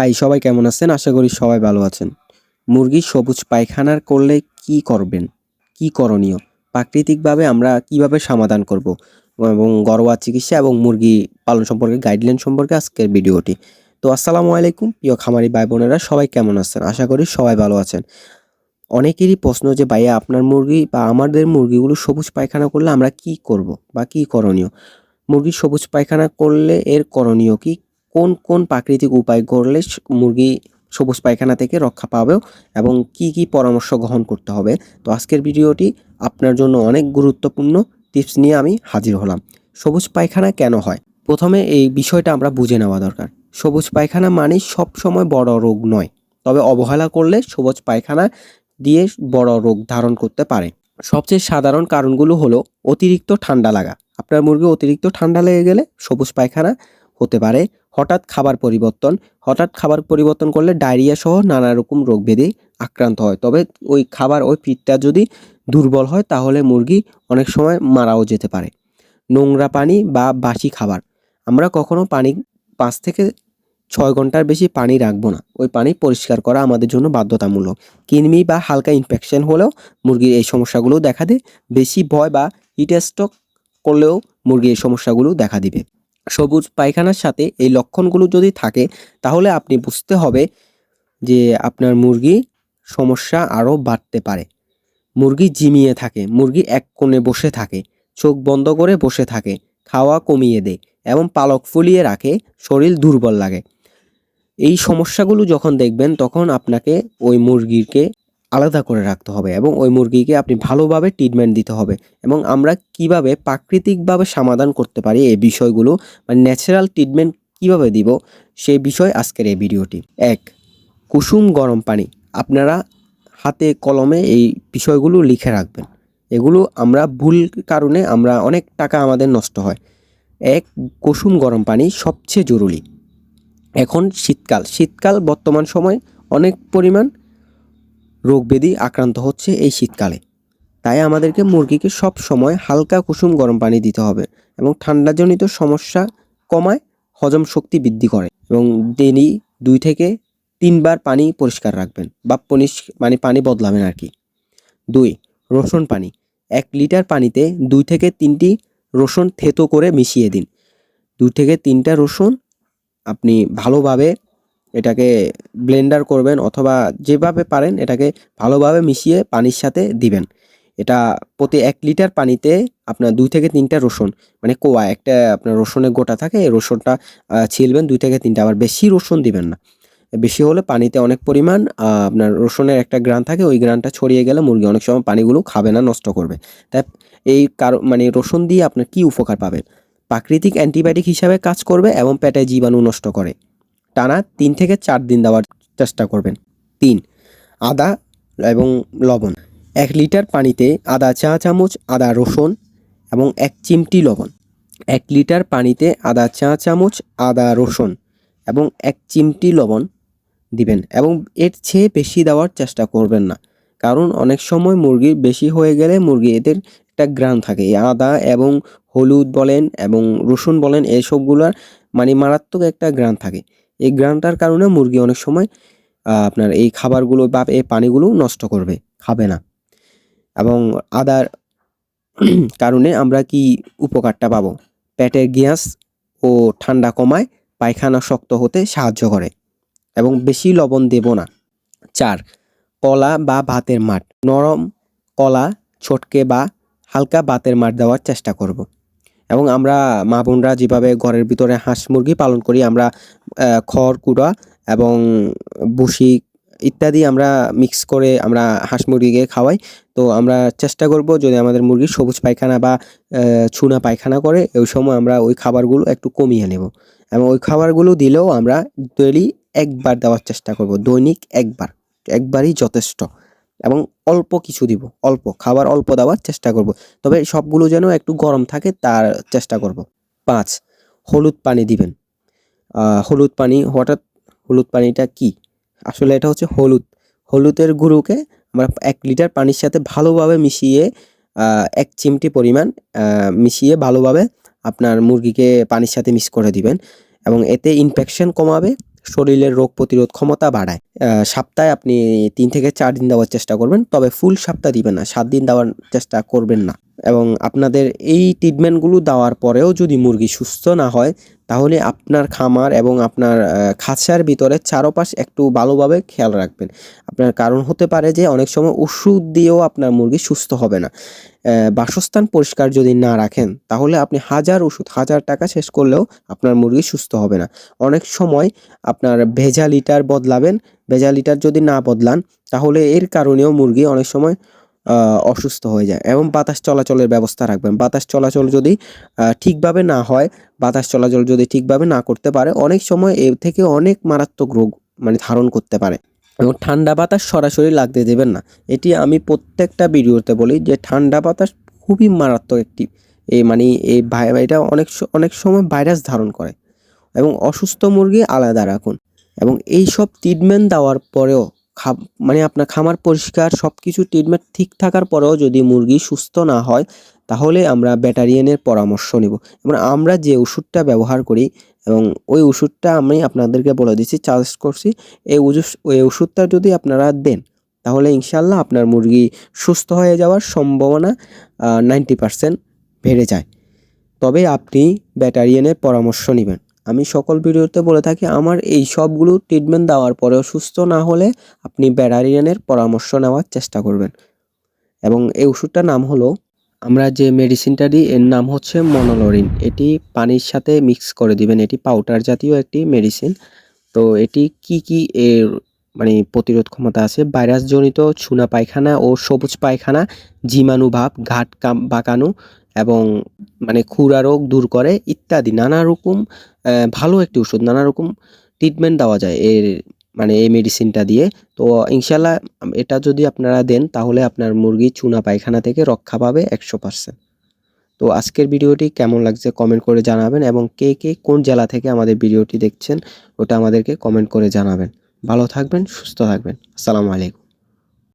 High, সবাই কেমন আছেন? আশা করি সবাই ভালো আছেন। মুরগির সবুজ পায়খানার করলে কি করবেন? কি করণীয়? প্রাকৃতিকভাবে আমরা কীভাবে সমাধান করব? এবং ঘরোয়া চিকিৎসা এবং মুরগি পালন সম্পর্কে গাইডলাইন সম্পর্কে আজকের ভিডিওটি। তো আসসালামু আলাইকুম, প্রিয় খামারি ভাই বোনেরা সবাই কেমন আছেন? আশা করি সবাই ভালো আছেন। অনেকেরই প্রশ্ন যে, ভাইয়া, আপনার মুরগি বা আমাদের মুরগিগুলো সবুজ পায়খানা করলে আমরা কি করব বা কি করণীয়? মুরগির সবুজ পায়খানা করলে এর করণীয় কি? কোন কোন প্রাকৃতিক উপায় করলে মুরগি সবুজ পায়খানা থেকে রক্ষা পাবে এবং কি কি পরামর্শ গ্রহণ করতে হবে? তো আজকের ভিডিওটি আপনার জন্য অনেক গুরুত্বপূর্ণ টিপস নিয়ে আমি হাজির হলাম। সবুজ পায়খানা কেন হয়? প্রথমে এই বিষয়টা আমরা বুঝে নেওয়া দরকার। সবুজ পায়খানা মানে সব সময় বড় রোগ নয়, তবে অবহেলা করলে সবুজ পায়খানা দিয়ে বড় রোগ ধারণ করতে পারে। সবচেয়ে সাধারণ কারণগুলো হলো অতিরিক্ত ঠান্ডা লাগা। আপনার মুরগি অতিরিক্ত ঠান্ডা লেগে গেলে সবুজ পায়খানা হতে পারে হঠাৎ খাবার পরিবর্তন, হঠাৎ খাবার পরিবর্তন করলে ডায়রিয়া সহ নানা রকম রোগ ব্যাধি আক্রান্ত হয়। তবে ওই খাবার, ওই পিঠটা যদি দুর্বল হয়, তাহলে মুরগি অনেক সময় মারাও যেতে পারে। নোংরা পানি বা বাসি খাবার। আমরা কখনো পানি পাঁচ থেকে ছয় ঘণ্টার বেশি পানি রাখব না। ওই পানি পরিষ্কার করা আমাদের জন্য বাধ্যতামূলক। কৃমি বা হালকা ইনফেকশন হলেও মুরগির এই সমস্যাগুলো দেখা দেয়। বেশি ভয় বা হিট স্ট্রোক করলেও মুরগি এই সমস্যাগুলো দেখা দিবে। সবুজ পায়খানার সাথে এই লক্ষণগুলো যদি থাকে, তাহলে আপনি বুঝতে হবে যে আপনার মুরগি সমস্যা আরও বাড়তে পারে। মুরগি জিমিয়ে থাকে, মুরগি এক কোণে বসে থাকে, চোখ বন্ধ করে বসে থাকে, খাওয়া কমিয়ে দেয় এবং পালক ফুলিয়ে রাখে, শরীর দুর্বল লাগে। এই সমস্যাগুলো যখন দেখবেন, তখন আপনাকে ওই মুরগিকে আলাদা করে রাখতে হবে এবং ওই মুরগিকে আপনি ভালোভাবে ট্রিটমেন্ট দিতে হবে এবং আমরা কীভাবে প্রাকৃতিকভাবে সমাধান করতে পারি এই বিষয়গুলো মানে ন্যাচারাল ট্রিটমেন্ট কীভাবে দিব সেই বিষয় আজকের এই ভিডিওটি। এক, কুসুম গরম পানি। আপনারা হাতে কলমে এই বিষয়গুলো লিখে রাখবেন। এগুলো আমরা ভুল কারণে আমরা অনেক টাকা আমাদের নষ্ট হয়। এক, কুসুম গরম পানি সবচেয়ে জরুরি। এখন শীতকাল। শীতকাল বর্তমান সময় অনেক পরিমাণ রোগ ব্যাধি আক্রান্ত হচ্ছে এই শীতকালে। তাই আমাদেরকে মুরগিকে সব সময় হালকা কুসুম গরম পানি দিতে হবে এবং ঠান্ডাজনিত সমস্যা কমায় হজম শক্তি বৃদ্ধি করে এবং ডেলি দুই থেকে তিনবার পানি পরিষ্কার রাখবেন বা পরিষ মানে পানি বদলাবেন আর কি। দুই, রসুন পানি। এক লিটার পানিতে দুই থেকে তিনটি রসুন থেতো করে মিশিয়ে দিন। দুই থেকে তিনটা রসুন আপনি ভালোভাবে এটাকে ব্লেন্ডার করবেন অথবা যেভাবে পারেন এটাকে ভালোভাবে মিশিয়ে পানির সাথে দিবেন। এটা প্রতি এক লিটার পানিতে আপনার দুই থেকে তিনটা রসুন মানে কোয়া, একটা আপনার রসুনের গোটা থাকে, এই রসুনটা ছিলবেন দুই থেকে তিনটা, আবার বেশি রসুন দিবেন না। বেশি হলে পানিতে অনেক পরিমাণ আপনার রসুনের একটা গ্রান থাকে, ওই গ্রানটা ছড়িয়ে গেলে মুরগি অনেক সময় পানিগুলো খাবে না, নষ্ট করবে। তাই এই কারণ মানে রসুন দিয়ে আপনার কি উপকার পাবেন? প্রাকৃতিক অ্যান্টিবায়োটিক হিসাবে কাজ করবে এবং পেটে জীবাণু নষ্ট করে। টানা তিন থেকে চার দিন দেওয়ার চেষ্টা করবেন। তিন, আদা এবং লবণ। এক লিটার পানিতে আদা চা চামচ, আদা রসুন এবং এক চিমটি লবণ। এক লিটার পানিতে আদা চা চামচ, আদা রসুন এবং এক চিমটি লবণ দিবেন এবং এর চেয়ে বেশি দেওয়ার চেষ্টা করবেন না। কারণ অনেক সময় মুরগির বেশি হয়ে গেলে মুরগি এদের একটা গ্রাম থাকে। আদা এবং হলুদ বলেন এবং রসুন বলেন, এসবগুলোর মানে মারাত্মক একটা গ্রান থাকে। এই গ্রানটার কারণে মুরগি অনেক সময় আপনার এই খাবারগুলো বা এই পানিগুলো নষ্ট করবে, খাবে না। এবং আদার কারণে আমরা কি উপকারটা পাবো? পেটের গ্যাস ও ঠান্ডা কমায় পায়খানা শক্ত হতে সাহায্য করে এবং বেশি লবণ দেব না। চার, কলা বা ভাতের মাঠ। নরম কলা, ছটকে বা হালকা ভাতের মাঠ দেওয়ার চেষ্টা করব। এবং আমরা মা বোনরা যেভাবে ঘরের ভিতরে হাঁস মুরগি পালন করি, আমরা খড়, কুড়া এবং বুসি ইত্যাদি আমরা মিক্স করে আমরা হাঁস মুরগিকে খাওয়াই। তো আমরা চেষ্টা করব যদি আমাদের মুরগি সবুজ পায়খানা বা চুনা পায়খানা করে, ওই সময় আমরা ওই খাবারগুলো একটু কমিয়ে নেব। এবং ওই খাবারগুলো দিলেও আমরা ডেলি একবার দেওয়ার চেষ্টা করব, দৈনিক একবার, একবারই যথেষ্ট। এবং অল্প কিছু দিব, অল্প খাবার অল্প দেওয়ার চেষ্টা করব। তবে সবগুলো যেন একটু গরম থাকে তার চেষ্টা করব। পাঁচ, হলুদ পানি দিবেন। হলুদ পানি হঠাৎ, হলুদ পানিটা কি? আসলে এটা হচ্ছে হলুদ। হলুদের গুঁড়োকে আমরা এক লিটার পানির সাথে ভালোভাবে মিশিয়ে এক চিমটি পরিমাণ মিশিয়ে ভালোভাবে আপনার মুরগিকে পানির সাথে মিক্স করে দিবেন এবং এতে ইনফেকশন কমাবে। শরীরের রোগ প্রতিরোধ ক্ষমতা বাড়ায়। সপ্তাহে আপনি তিন থেকে চার দিন দেওয়ার চেষ্টা করবেন, তবে ফুল সপ্তাহ দিবেন না, সাত দিন দেওয়ার চেষ্টা করবেন না। এবং আপনাদের এই ট্রিটমেন্টগুলো দেওয়ার পরেও যদি মুরগি সুস্থ না হয়, তাহলে আপনার খামার এবং আপনার খাঁচার ভিতরে চারপাশ একটু ভালোভাবে খেয়াল রাখবেন। আপনার কারণ হতে পারে যে অনেক সময় ওষুধ দিয়েও আপনার মুরগি সুস্থ হবে না। বাসস্থান পরিষ্কার যদি না রাখেন, তাহলে আপনি হাজার ওষুধ, হাজার টাকা শেষ করলেও আপনার মুরগি সুস্থ হবে না। অনেক সময় আপনার ভেজা লিটার বদলাবেন, ভেজা লিটার যদি না বদলান, তাহলে এর কারণেও মুরগি অনেক সময় অসুস্থ হয়ে যায় এবং বাতাস চলাচলের ব্যবস্থা রাখবেন। বাতাস চলাচল যদি ঠিকভাবে না হয়, বাতাস চলাচল যদি ঠিকভাবে না করতে পারে, অনেক সময় এর থেকে অনেক মারাত্মক রোগ মানে ধারণ করতে পারে এবং ঠান্ডা বাতাস সরাসরি লাগতে দেবেন না। এটি আমি প্রত্যেকটা ভিডিওতে বলি যে ঠান্ডা বাতাস খুবই মারাত্মক একটি এই মানে এই এটা অনেক অনেক সময় ভাইরাস ধারণ করে এবং অসুস্থ মুরগি আলাদা রাখুন এবং এই সব ট্রিটমেন্ট দেওয়ার পরেও মানে আপনার খামার পরিষ্কার সব কিছু ট্রিটমেন্ট ঠিক থাকার পরেও যদি মুরগি সুস্থ না হয়, তাহলে আমরা ব্যাটারিয়ানের পরামর্শ নিব। এবং আমরা যে ওষুধটা ব্যবহার করি, এবং ওই ওষুধটা আমি আপনাদেরকে বলে দিচ্ছি চার্জ করছি, এই এই ওষুধটা যদি আপনারা দেন, তাহলে ইনশাল্লাহ আপনার মুরগি সুস্থ হয়ে যাওয়ার সম্ভাবনা নাইনটি পারসেন্ট বেড়ে যায়। তবে আপনি ব্যাটারিয়ানের পরামর্শ নেবেন। আমি সকল ভিডিওতে বলে থাকি, আমার এই সবগুলো ট্রিটমেন্ট দেওয়ার পরেও সুস্থ না হলে আপনি ব্যাটারিয়ানের পরামর্শ নেওয়ার চেষ্টা করবেন। এবং এই ওষুধটার নাম হলো, আমরা যে মেডিসিনটা দিই, এর নাম হচ্ছে মনোলরিন এটি পানির সাথে মিক্স করে দিবেন, এটি পাউডার জাতীয় একটি মেডিসিন তো এটি কি কি এর মানে প্রতিরোধ ক্ষমতা আছে? ভাইরাসজনিত ছুনা পায়খানা ও সবুজ পায়খানা, জীবাণুভাব, ঘাট কাম, বাঁকানো এবং মানে খুরা রোগ দূর করে ইত্যাদি নানা রকম ভালো একটি ওষুধ, নানা রকম ট্রিটমেন্ট দেওয়া যায় এর মানে এই মেডিসিনটা দিয়ে। তো ইনশাল্লাহ এটা যদি আপনারা দেন, তাহলে আপনার মুরগি চুনা পায়খানা থেকে রক্ষা পাবে একশো পার্সেন্ট তো আজকের ভিডিওটি কেমন লাগছে কমেন্ট করে জানাবেন এবং কে কে কোন জেলা থেকে আমাদের ভিডিওটি দেখছেন, ওটা আমাদেরকে কমেন্ট করে জানাবেন। ভালো থাকবেন, সুস্থ থাকবেন। আসসালামু আলাইকুম।